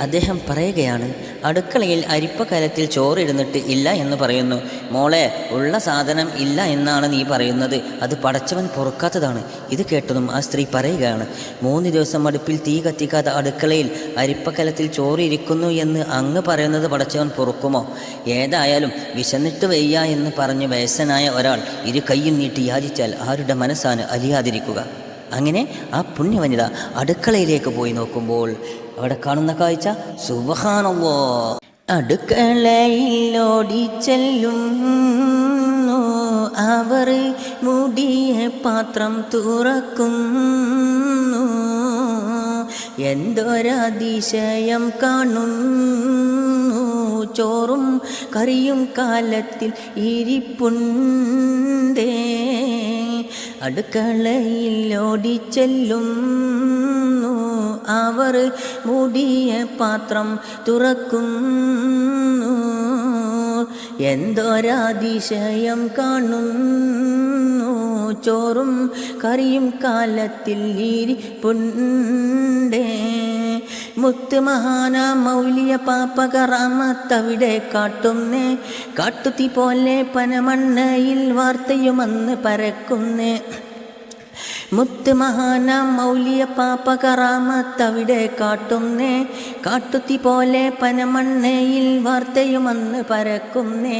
അദ്ദേഹം പറയുകയാണ് അടുക്കളയിൽ അരിപ്പക്കലത്തിൽ ചോറിരുന്നിട്ട് ഇല്ല എന്ന് പറയുന്നു. മോളെ ഉള്ള സാധനം ഇല്ല എന്നാണ് നീ പറയുന്നത്. അത് പടച്ചവൻ പൊറുക്കാത്തതാണ്. ഇത് കേട്ടതും ആ സ്ത്രീ പറയുകയാണ് മൂന്ന് ദിവസം അടുപ്പിൽ തീ കത്തിക്കാതെ അടുക്കളയിൽ അരിപ്പക്കലത്തിൽ ചോറിരിക്കുന്നു എന്ന് അങ്ങ് പറയുന്നത് പടച്ചവൻ പൊറുക്കുമോ? ഏതായാലും വിശന്നിട്ട് വയ്യ എന്ന് പറഞ്ഞ് വയസ്സനായ ഒരാൾ ഇരു കൈയും നീട്ടി യാചിച്ചാൽ ആരുടെ മനസ്സാണ് അലിയാതിരിക്കുക. അങ്ങനെ ആ പുണ്യവനിത അടുക്കളയിലേക്ക് പോയി നോക്കുമ്പോൾ അവിടെ കാണുന്ന കാഴ്ച സുബഹാനല്ലോ. അടുക്കളയിൽ ഓടിച്ചെല്ലുന്നു അവർ മുടിയ പാത്രം തുറക്കുന്നു. എന്തൊരതിശയം കാണുന്നു. ചോറും കറിയും കാലത്തിൽ ഇരിപ്പുണ്ടേ. അടുക്കളയിൽ ഓടിച്ചെല്ലുന്നു. അവർ മുടിയ പാത്രം തുറക്കുന്നു. എന്തോരാതിശയം കാണുന്നു. ചോറും കറിയും കാലത്തിൽ ഇരിപ്പുണ്ടേ. മുത്ത് മഹാന മൗലിയ പാപ്പകറാമത്തവിടെ കാട്ടുന്നേ. കാട്ടുത്തി പോലെ പനമണ്ണയിൽ വാർത്തയുമന്ന് പരക്കുന്നേ. മുത്ത് മഹാന മൗലിയ പാപ്പകറാമത്തവിടെ കാട്ടുന്നേ. കാട്ടുത്തി പോലെ പനമണ്ണയിൽ വാർത്തയുമന്ന് പരക്കുന്നേ.